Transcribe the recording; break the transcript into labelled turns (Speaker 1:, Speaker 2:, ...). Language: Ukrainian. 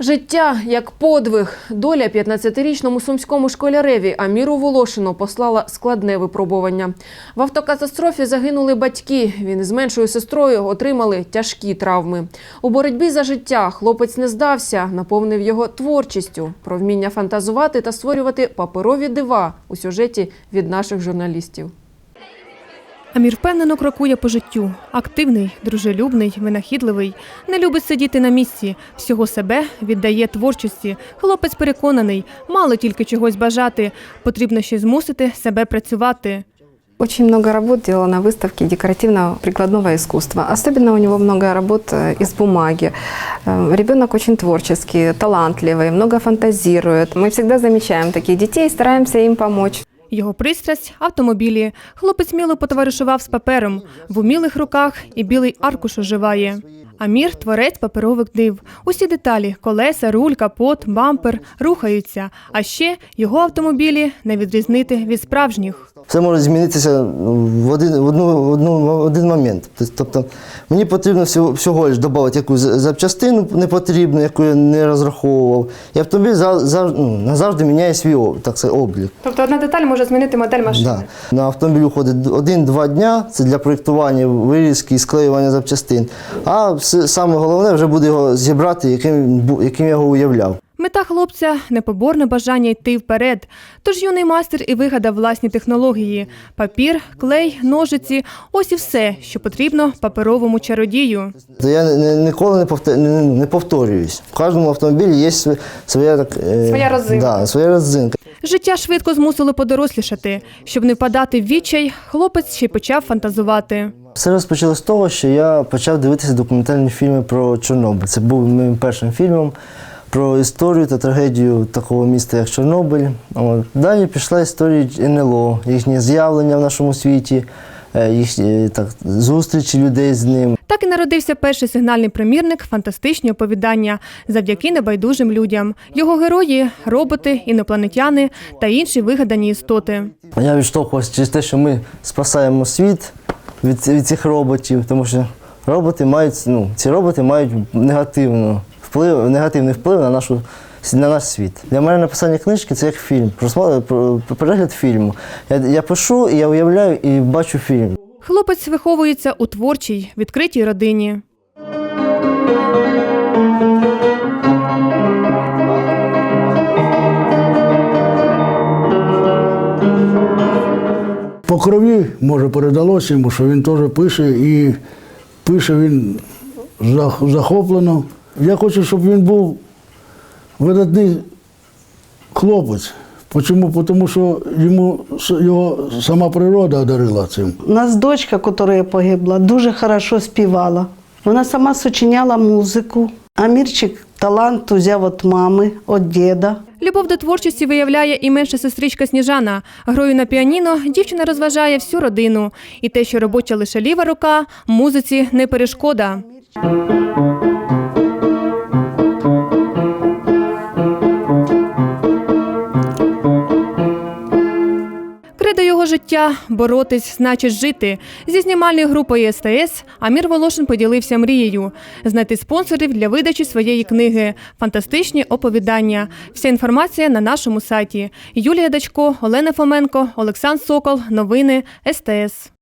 Speaker 1: Життя як подвиг. Доля 15-річному сумському школяреві Аміру Волошину послала складне випробування. В автокатастрофі загинули батьки. Він з меншою сестрою отримали тяжкі травми. У боротьбі за життя хлопець не здався, наповнив його творчістю про вміння фантазувати та створювати паперові дива у сюжеті від наших журналістів.
Speaker 2: Амір впевнено крокує по життю. Активний, дружелюбний, винахідливий. Не любить сидіти на місці. Всього себе віддає творчості. Хлопець переконаний, мало тільки чогось бажати. Потрібно ще змусити себе працювати.
Speaker 3: Очень много работ делала на выставке декоративного прикладного искусства. Особенно у него много работ э, из бумаги. Э, Ребенок очень творческий, талантливый, много фантазирует. Мы всегда замечаем таких детей и стараемся им помочь.
Speaker 2: Його пристрасть автомобілі. Хлопець міло потоваришував з папером. В умілих руках і білий аркуш оживає. Амір творець паперових див. Усі деталі колеса, руль, капот, бампер рухаються. А ще його автомобілі не відрізнити від справжніх.
Speaker 4: Все може змінитися в один, в одну, в одну, в один момент. Тобто мені потрібно всього, всього лиш додати якусь запчастину непотрібну, яку я не розраховував. І автомобіль за, за, ну, назавжди міняє свій так сказати, облік.
Speaker 2: Тобто одна деталь може змінити модель
Speaker 4: Да. На автомобіль уходить один-два дня, це для проєктування, вирізки і склеювання запчастин. А саме головне вже буде його зібрати, яким, бу- яким я його уявляв.
Speaker 2: Мета хлопця непоборне бажання йти вперед. Тож юний майстер і вигадав власні технології: папір, клей, ножиці ось і все, що потрібно паперовому чародію.
Speaker 4: То я ніколи не, не, повторююсь. В кожному автомобілі є своя, своя, так, е,
Speaker 2: Своя родзинка.
Speaker 4: Да, своя родзинка.
Speaker 2: Життя швидко змусило подорослішати. Щоб не впадати в відчай, хлопець ще й почав фантазувати.
Speaker 4: Все розпочалося з того, що я почав дивитися документальні фільми про Чорнобиль. Це був моїм першим фільмом про історію та трагедію такого міста, як Чорнобиль. От. Далі пішла історія НЛО, їхнє з'явлення в нашому світі, е, їхні так, зустрічі людей з ним.
Speaker 2: Так і народився перший сигнальний примірник фантастичні оповідання завдяки небайдужим людям. Його герої роботи, інопланетяни та інші вигадані істоти.
Speaker 4: Я відштовхувався через те, що ми спасаємо світ від, від цих роботів, тому що роботи мають, ну, ці роботи мають негативну вплив, негативний вплив на, нашу, на наш світ. Для мене написання книжки це як фільм, просма- про- про- перегляд фільму. Я, я пишу, я уявляю і бачу фільм.
Speaker 2: Хлопець виховується у творчій, відкритій родині.
Speaker 5: По крові, може, передалося йому, що він теж пише і пише він захоплено. Я хочу, щоб він був видатний хлопець. Чому? Тому що йому його сама природа одарила цим.
Speaker 6: У нас дочка, яка погибла, дуже хорошо співала. Вона сама сочиняла музику. Амірчик талант взяв від мами, від діда.
Speaker 2: Любов до творчості виявляє і менша сестричка Сніжана. Грою на піаніно дівчина розважає всю родину. І те, що робоча лише ліва рука, музиці не перешкода. Життя боротись, значить жити. Зі знімальною групою СТС Амір Волошин поділився мрією знайти спонсорів для видачі своєї книги Фантастичні оповідання. Вся інформація на нашому сайті. Юлія Дачко, Олена Фоменко, Олександр Сокол. Новини СТС.